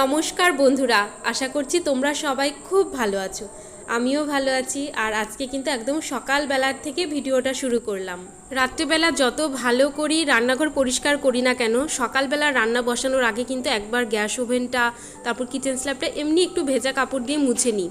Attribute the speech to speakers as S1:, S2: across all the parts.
S1: নমস্কার বন্ধুরা, আশা করছি তোমরা সবাই খুব ভালো আছো। আমিও ভালো আছি আর আজকে কিন্তু একদম সকালবেলার থেকে ভিডিওটা শুরু করলাম। রাত্রিবেলা যত ভালো করি রান্নাঘর পরিষ্কার করি না কেন, সকালবেলা রান্না বসানোর আগে কিন্তু একবার গ্যাস ওভেনটা, তারপর কিচেন স্ল্যাবটা এমনি একটু ভেজা কাপড় দিয়ে মুছে নিই।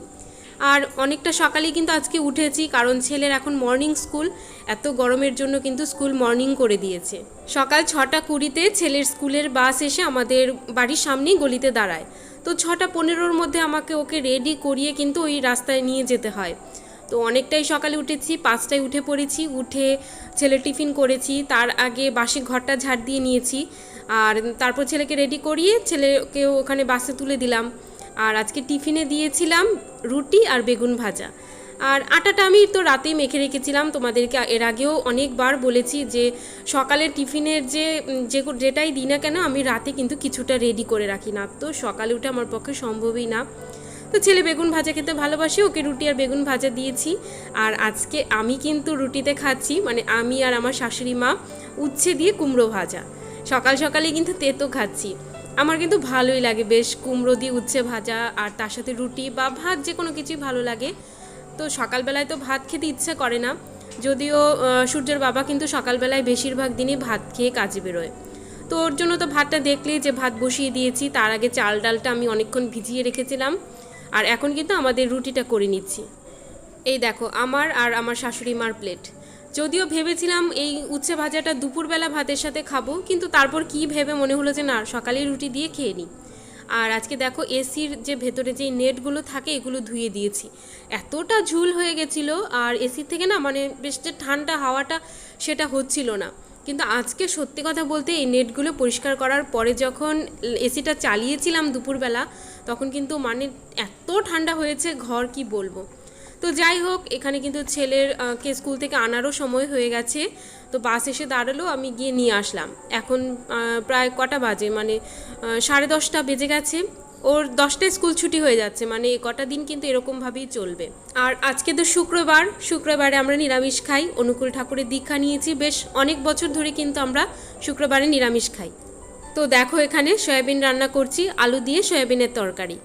S1: আর অনেকটা সকালেই কিন্তু আজকে উঠেছি, কারণ ছেলের এখন মর্নিং স্কুল এত গরমের জন্য কিন্তু স্কুল মর্নিং করে দিয়েছে। সকাল ছটা কুড়িতে ছেলের স্কুলের বাস এসে আমাদের বাড়ির সামনেই গলিতে দাঁড়ায়। তো ছটা পনেরোর মধ্যে আমাকে ওকে রেডি করিয়ে কিন্তু ওই রাস্তায় নিয়ে যেতে হয়। তো অনেকটাই সকালে উঠেছি, পাঁচটায় উঠে পড়েছি, উঠে ছেলে টিফিন করেছি, তার আগে বাসি ঘরটা ঝাড় দিয়ে নিয়েছি। আর তারপর ছেলেকে রেডি করিয়ে ছেলেকে ওখানে বাসে তুলে দিলাম। আর আজকে টিফিনে দিয়েছিলাম রুটি আর বেগুন ভাজা। আর আটাটা আমি তো রাতেই মেখে রেখেছিলাম, তোমাদেরকে এর আগেও অনেকবার বলেছি যে সকালের টিফিনের যে যে যেটাই দিই না কেন আমি রাতে কিন্তু কিছুটা রেডি করে রাখি না। তো সকালে উঠে আমার পক্ষে সম্ভবই না। তো ছেলে বেগুন ভাজা খেতে ভালোবাসে, ওকে রুটি আর বেগুন ভাজা দিয়েছি। আর আজকে আমি কিন্তু রুটিতে খাচ্ছি মানে আমি আর আমার শাশুড়ি মা উচ্ছে দিয়ে কুমড়ো ভাজা। সকাল সকালে কিন্তু তেতো খাচ্ছি। আমার কিন্তু ভালোই লাগে। বেশ কুমড়ো দিয়ে উচ্ছে ভাজা আর তার সাথে রুটি বা ভাত যে কোনো কিছুই ভালো লাগে। তো সকালবেলায় তো ভাত খেতে ইচ্ছে করে না। যদিও সূর্যের বাবা কিন্তু সকালবেলায় বেশিরভাগ দিনই ভাত খেয়ে কাজে বেরোয়। তো ওর জন্য তো ভাতটা দেখলেই যে ভাত বসিয়ে দিয়েছি, তার আগে চাল ডালটা আমি অনেকক্ষণ ভিজিয়ে রেখেছিলাম। আর এখন কিন্তু আমাদের রুটিটা করে নিচ্ছি। এই দেখো, আমার আর আমার শাশুড়ি মার প্লেট যদিও ভেবেছিলাম এই উচ্ছে ভাজাটা দুপুরবেলা ভাতের সাথে খাব, কিন্তু তারপর কি ভেবে মনে হলো যে না সকালে রুটি দিয়ে খেয়ে নিই। আর আজকে দেখো এসির যে ভেতরে যে নেটগুলো থাকে, এগুলো ধুয়ে দিয়েছি। এতটা ঝুল হয়ে গেছিল, আর এসির থেকে না মানে বেশ যে ঠান্ডা হাওয়াটা, সেটা হচ্ছিল না। কিন্তু আজকে সত্যি কথা বলতে এই নেটগুলো পরিষ্কার করার পরে যখন এসিটা চালিয়েছিলাম দুপুরবেলা, তখন কিন্তু মানে এত ঠান্ডা হয়েছে, ঘর কি বলব। তো যাই হোক, এখানে কিন্তু ছেলের কে স্কুল থেকে আনারও সময় হয়ে গেছে। তো বাস এসে দাঁড়াল, আমি গিয়ে নিয়ে আসলাম। এখন প্রায় কটা বাজে মানে সাড়ে দশটা বেজে গেছে। ওর দশটায় স্কুল ছুটি হয়ে যাচ্ছে মানে কটা দিন কিন্তু এরকমভাবেই চলবে। আর আজকে তো শুক্রবার, শুক্রবারে আমরা নিরামিষ খাই। অনুকূল ঠাকুরের দীক্ষা নিয়েছি, বেশ অনেক বছর ধরে কিন্তু আমরা শুক্রবারে নিরামিষ খাই। তো দেখো এখানে, সয়াবিন রান্না করছি, আলু দিয়ে সয়াবিনের তরকারি।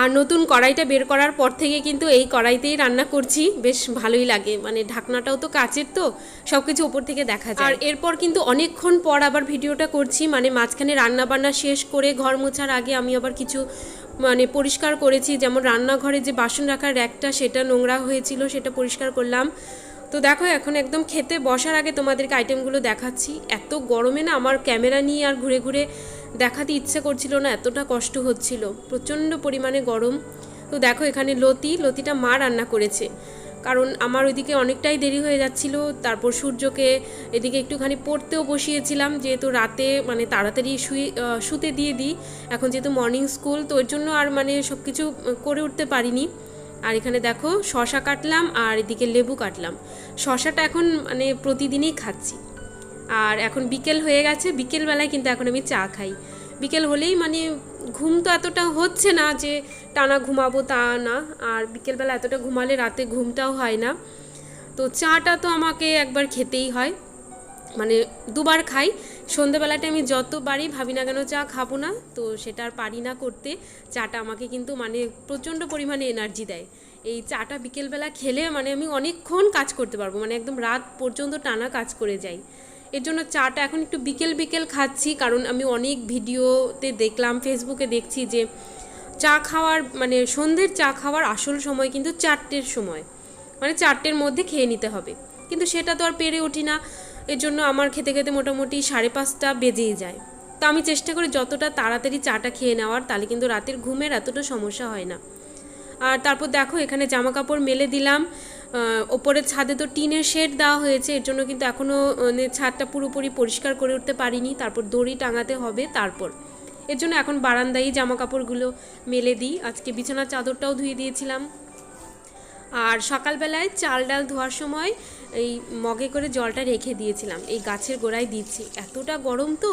S1: আর নতুন কড়াইটা বের করার পর থেকে কিন্তু এই কড়াইতেই রান্না করছি। বেশ ভালোই লাগে। মানে ঢাকনাটাও তো কাচের তো সব কিছু ওপর থেকে দেখা যায়। আর এরপর কিন্তু অনেকক্ষণ পর আবার ভিডিওটা করছি। মানে মাঝখানে রান্না বান্না শেষ করে ঘর মোছার আগে আমি আবার কিছু মানে পরিষ্কার করেছি। যেমন রান্নাঘরে যে বাসন রাখার র্যাকটা, সেটা নোংরা হয়েছিল, সেটা পরিষ্কার করলাম। তো দেখো, এখন একদম খেতে বসার আগে তোমাদেরকে আইটেমগুলো দেখাচ্ছি। এত গরমে না আমার ক্যামেরা নিয়ে আর ঘুরে ঘুরে দেখাতে ইচ্ছে করছিল না, এতটা কষ্ট হচ্ছিল। প্রচণ্ড পরিমাণে গরম। তো দেখো এখানে লতি, লতিটা মা রান্না করেছে। কারণ আমার ওইদিকে অনেকটাই দেরি হয়ে যাচ্ছিল, তারপর সূর্যকে এদিকে একটুখানি পড়তেও বসিয়েছিলাম, যেহেতু রাতে মানে তাড়াতাড়ি শুয়ে শুতে দিয়ে দিই। এখন যেহেতু মর্নিং স্কুল তো ওর জন্য আর মানে সব কিছু করে উঠতে পারিনি। আর এখানে দেখো শশা কাটলাম আর এদিকে লেবু কাটলাম। শশাটা এখন মানে প্রতিদিনই খাচ্ছি। আর এখন বিকেল হয়ে গেছে, বিকেলবেলায় কিন্তু এখন আমি চা খাই। বিকেল হলেই মানে ঘুম তো এতটা হচ্ছে না যে টানা ঘুমাবো তা না, আর বিকেলবেলা এতটা ঘুমালে রাতে ঘুমটাও হয় না। তো চাটা তো আমাকে একবার খেতেই হয়। মানে দুবার খাই, সন্ধেবেলাটা আমি যতবারই ভাবি না কেন চা খাব না, তো সেটা আর পারি না করতে। চাটা আমাকে কিন্তু মানে প্রচণ্ড পরিমাণে এনার্জি দেয়। এই চাটা বিকেলবেলা খেলে মানে আমি অনেকক্ষণ কাজ করতে পারব মানে একদম রাত পর্যন্ত টানা কাজ করে যাই। এর জন্য চাটা এখন একটু বিকেল বিকেল খাচ্ছি, কারণ আমি অনেক ভিডিওতে দেখলাম ফেসবুকে দেখছি যে চা খাওয়ার মানে সন্ধ্যের চা খাওয়ার আসল সময় কিন্তু চারটের সময়। মানে চারটের মধ্যে খেয়ে নিতে হবে। কিন্তু সেটা তো আর পেরে উঠি না। এর জন্য আমার খেতে খেতে মোটামুটি সাড়ে পাঁচটা বেজেই যায়। তো আমি চেষ্টা করি যতটা তাড়াতাড়ি চাটা খেয়ে নেওয়ার, তাহলে কিন্তু রাতের ঘুমের এতটা সমস্যা হয় না। আর তারপর দেখো এখানে জামা কাপড় মেলে দিলাম। ওপরের ছাদে তো টিনের শেড দেওয়া হয়েছে, এর জন্য কিন্তু এখনও মানে ছাদটা পুরোপুরি পরিষ্কার করে উঠতে পারিনি। তারপর দড়ি টাঙাতে হবে তারপর। এর জন্য এখন বারান্দায় জামা কাপড়গুলো মেলে দিই। আজকে বিছানার চাদরটাও ধুয়ে দিয়েছিলাম। আর সকালবেলায় চাল ডাল ধোয়ার সময় এই মগে করে জলটা রেখে দিয়েছিলাম। এই গাছের গোড়ায় দিচ্ছি। এতটা গরম তো!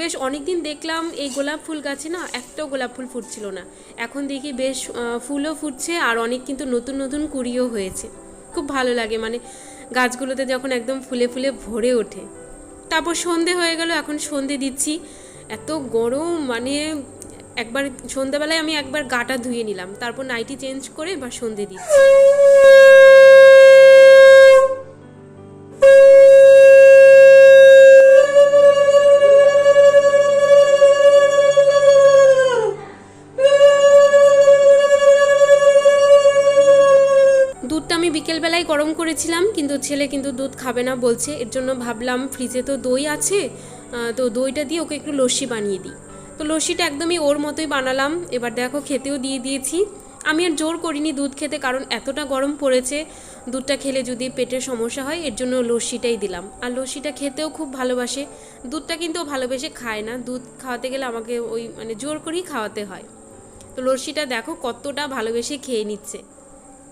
S1: বেশ অনেক দিন দেখলাম এই গোলাপ ফুল গাছে না একটাও গোলাপ ফুল ফুটছিল না। এখন দেখি বেশ ফুলও ফুটছে আর অনেক কিন্তু নতুন নতুন কুড়িও হয়েছে। খুব ভালো লাগে মানে গাছগুলোতে যখন একদম ফুলে ফুলে ভরে ওঠে। তারপর সন্ধে হয়ে গেল, এখন সন্ধে দিচ্ছি। এত গরম মানে একবার সন্ধ্যাবেলায় আমি একবার গাটা ধুয়ে নিলাম। তারপর নাইটি চেঞ্জ করে এবার সন্ধে দিচ্ছি। বিকেলবেলায় গরম করেছিলাম, কিন্তু ছেলে কিন্তু দুধ খাবে না বলছে। এর জন্য ভাবলাম, ফ্রিজে তো দই আছে তো দইটা দিয়ে ওকে একটু লস্যি বানিয়ে দিই। তো লস্যিটা একদমই ওর মতোই বানালাম। এবার দেখো, খেতেও দিয়ে দিয়েছি। আমি আর জোর করিনি দুধ খেতে, কারণ এতটা গরম পড়েছে, দুধটা খেলে যদি পেটের সমস্যা হয়, এর জন্য লস্যিটাই দিলাম। আর লস্যিটা খেতেও খুব ভালোবাসে। দুধটা কিন্তু ভালোবেসে খায় না। দুধ খাওয়াতে গেলে আমাকে ওই মানে জোর করেই খাওয়াতে হয়। তো লস্যিটা দেখো, কতটা ভালোবেসে খেয়ে নিচ্ছে।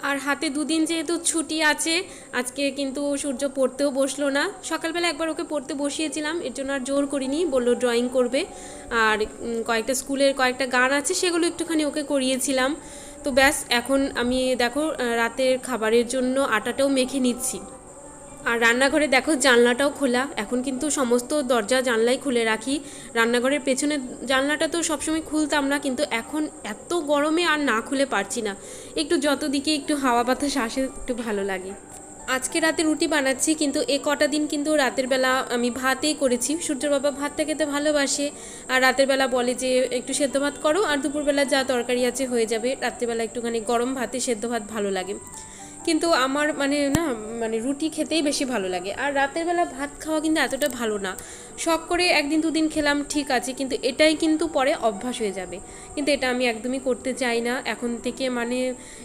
S1: আর হাতে দুদিন যেহেতু ছুটি আছে, আজকে কিন্তু সূর্য পড়তেও বসল না। সকালবেলা একবার ওকে পড়তে বসিয়েছিলাম, এর জন্য আর জোর করিনি, বলল ড্রয়িং করবে। আর কয়েকটা স্কুলের কয়েকটা গান আছে, সেগুলো একটুখানি ওকে করিয়েছিলাম। তো ব্যাস, এখন আমি দেখো রাতের খাবারের জন্য আটাটাও মেখে নিচ্ছি। আর রান্নাঘরে দেখো জানলাটাও খোলা। এখন কিন্তু সমস্ত দরজা, জানলাই খুলে রাখি। রান্নাঘরের পেছনে জানলাটা তো সবসময় খুলতাম না, কিন্তু এখন এত গরমে আর না খুলে পারছি না। একটু যত দিকে একটু হাওয়া বাতাস আসে, একটু ভালো লাগে। আজকে রাতে রুটি বানাচ্ছি, কিন্তু এ কটা দিন কিন্তু রাতের বেলা আমি ভাতেই করেছি। সূর্যর বাবা ভাতটা খেতে ভালোবাসে। আর রাতের বেলা বলে যে, একটু সেদ্ধ ভাত করো, আর দুপুরবেলা যা তরকারি আছে হয়ে যাবে। রাত্রেবেলা একটুখানি গরম ভাতে সেদ্ধ ভাত ভালো লাগে। কিন্তু আমার মানে না মানে রুটি খেতেই বেশি ভালো লাগে। আর রাতের বেলা ভাত খাওয়া কিন্তু এতটা ভালো না। শখ করে একদিন দুদিন খেলাম, ঠিক আছে, কিন্তু এটাই কিন্তু পরে অভ্যাস হয়ে যাবে। কিন্তু এটা আমি একদমই করতে চাই না। এখন থেকে মানে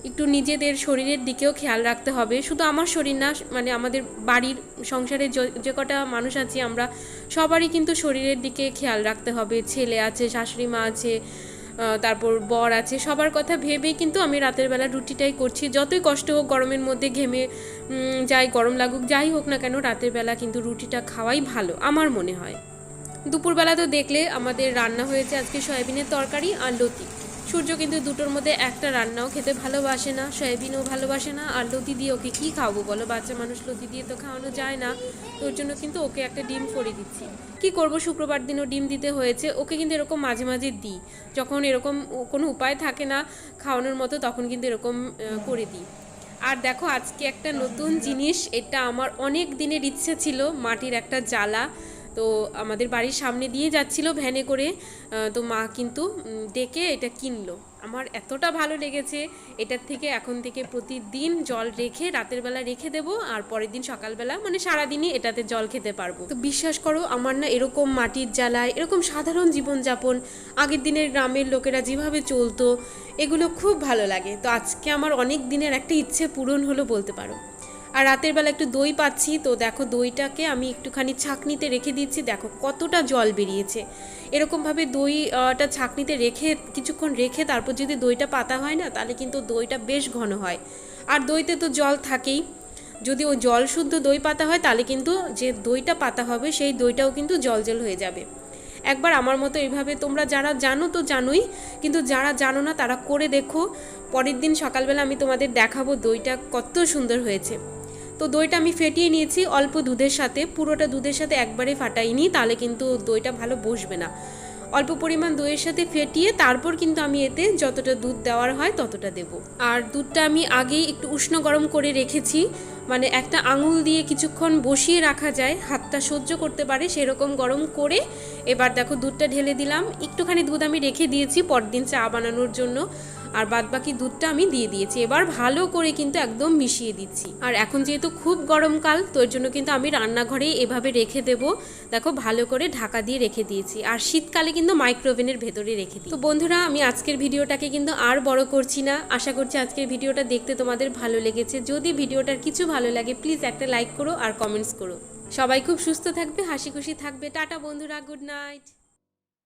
S1: একটু নিজেদের শরীরের দিকেও খেয়াল রাখতে হবে। শুধু আমার শরীর না মানে আমাদের বাড়ির সংসারে যে কটা মানুষ আছি আমরা, সবারই কিন্তু শরীরের দিকে খেয়াল রাখতে হবে। ছেলে আছে, শাশুড়ি মা আছে তারপর বর আছে, সবার কথা ভেবেই কিন্তু আমি রাতের বেলা রুটিটাই করছি। যতই কষ্ট হোক গরমের মধ্যে ঘেমে যাই গরম লাগুক, যাই হোক না কেন রাতের বেলা কিন্তু রুটিটা খাওয়াই ভালো, আমার মনে হয়। দুপুরবেলা তো দেখলে আমাদের রান্না হয়েছে আজকে সয়াবিনের তরকারি আর লতি। সূর্য কিন্তু দুটোর মধ্যে একটা রান্নাও খেতে ভালোবাসে না, সয়াবিনও ভালোবাসে না, আর লতি দিয়ে ওকে কী খাওয়াবো বলো? বাচ্চা মানুষ লতি দিয়ে তো খাওয়ানো যায় না। ওর জন্য কিন্তু ওকে একটা ডিম করে দিচ্ছি। কি করব? শুক্রবার দিনও ডিম দিতে হয়েছে। ওকে কিন্তু এরকম মাঝে মাঝে দিই। যখন এরকম কোনো উপায় থাকে না খাওয়ানোর মতো, তখন কিন্তু এরকম করে দিই। আর দেখো, আজকে একটা নতুন জিনিস, এটা আমার অনেক দিনের ইচ্ছে ছিল, মাটির একটা জ্বালা। তো আমাদের বাড়ির সামনে দিয়ে যাচ্ছিল ভ্যানে করে তো মা কিন্তু ডেকে এটা কিনলো। আমার এতটা ভালো লেগেছে, এটার থেকে এখন থেকে প্রতিদিন জল রেখে রাতের বেলা রেখে দেব আর পরের দিন সকালবেলা মানে সারাদিনই এটাতে জল খেতে পারব। তো বিশ্বাস করো, আমার না এরকম মাটির জ্বালায়, এরকম সাধারণ জীবনযাপন, আগের দিনের গ্রামের লোকেরা যেভাবে চলতো, এগুলো খুব ভালো লাগে। তো আজকে আমার অনেক দিনের একটা ইচ্ছে পূরণ হলো বলতে পারো। আর রাতের বেলা একটু দই পাচ্ছি। তো দেখো দইটাকে আমি একটুখানি ছাকনিতে রেখে দিচ্ছি। দেখো কতটা জল বেরিয়েছে। এরকমভাবে দইটা ছাকনিতে রেখে কিছুক্ষণ রেখে তারপর যদি দইটা পাতা হয় না, তাহলে কিন্তু দইটা বেশ ঘন হয়। আর দইতে তো জল থাকেই। যদি ওই জল শুদ্ধ দই পাতা হয়, তাহলে কিন্তু যে দইটা পাতা হবে, সেই দইটাও কিন্তু জল জল হয়ে যাবে। একবার আমার মতো এইভাবে তোমরা যারা জানো তো জানোই, কিন্তু যারা জানো না তারা করে দেখো। পরের দিন সকালবেলা আমি তোমাদের দেখাবো দইটা কত সুন্দর হয়েছে। তো দইটা আমি ফেটিয়ে নিয়েছি অল্প দুধের সাথে, পুরোটা দুধের সাথে একবারে ফাটাইনি, তাহলে কিন্তু দইটা ভালো বসবে না। অল্প পরিমাণ দইয়ের সাথে ফেটিয়ে তারপর কিন্তু আমি এতে যতটা দুধ দেওয়ার হয় ততটা দেব। আর দুধটা আমি আগেই একটু উষ্ণ গরম করে রেখেছি মানে একটা আঙুল দিয়ে কিছুক্ষণ বসিয়ে রাখা যায়, হাতটা সহ্য করতে পারে সেরকম গরম করে। এবার দেখো দুধটা ঢেলে দিলাম। একটুখানি দুধ আমি রেখে দিয়েছি, পরদিন চা বানানোর জন্য। আর বাদবাকি দুধটা আমি দিয়ে দিয়েছি। এবার ভালো করে কিন্তু একদম মিশিয়ে দিচ্ছি। আর এখন যেহেতু খুব গরমকাল তো এর জন্য কিন্তু আমি রান্নাঘরেই এভাবে রেখে দেবো। দেখো, ভালো করে ঢাকা দিয়ে রেখে দিয়েছি। আর শীতকালে কিন্তু মাইক্রোওভেনের ভেতরে রেখে দিই। তো বন্ধুরা, আমি আজকের ভিডিওটাকে কিন্তু আর বড় করছি না। আশা করছি আজকের ভিডিওটা দেখতে তোমাদের ভালো লেগেছে। যদি ভিডিওটার কিছু ভালো লাগে প্লিজ একটা লাইক করো আর কমেন্টস করো। সবাই খুব সুস্থ থাকবে, হাসি খুশি থাকবে। টাটা বন্ধুরা গুড নাইট